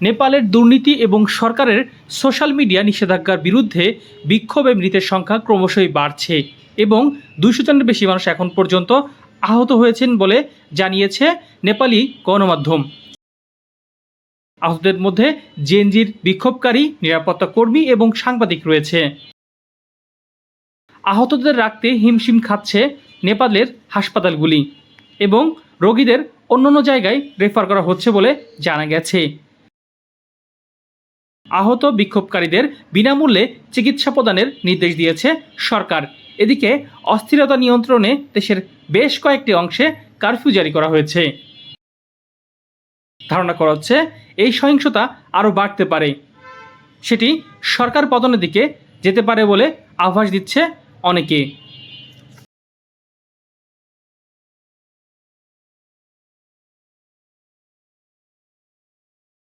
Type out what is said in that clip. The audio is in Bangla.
নেপালের দুর্নীতি এবং সরকারের সোশ্যাল মিডিয়া নিষেধাজ্ঞার বিরুদ্ধে বিক্ষোভে মৃতের সংখ্যা ক্রমশই বাড়ছে এবং দুইশো জনের বেশি মানুষ এখন পর্যন্ত আহত হয়েছেন বলে জানিয়েছে নেপালি গণমাধ্যম। আহতদের মধ্যে জেনজির বিক্ষোভকারী, নিরাপত্তা কর্মী এবং সাংবাদিক রয়েছে। আহতদের রাখতে হিমশিম খাচ্ছে নেপালের হাসপাতালগুলি এবং রোগীদের অন্যান্য জায়গায় রেফার করা হচ্ছে বলে জানা গেছে। আহত বিক্ষোভকারীদের বিনামূল্যে চিকিৎসা প্রদানের নির্দেশ দিয়েছে সরকার। এদিকে অস্থিরতা নিয়ন্ত্রণে দেশের বেশ কয়েকটি অংশে কারফিউ জারি করা হয়েছে। ধারণা করা হচ্ছে এই সহিংসতা আরও বাড়তে পারে। সেটি সরকার পতনের দিকে যেতে পারে বলে আভাস দিচ্ছে অনেকে।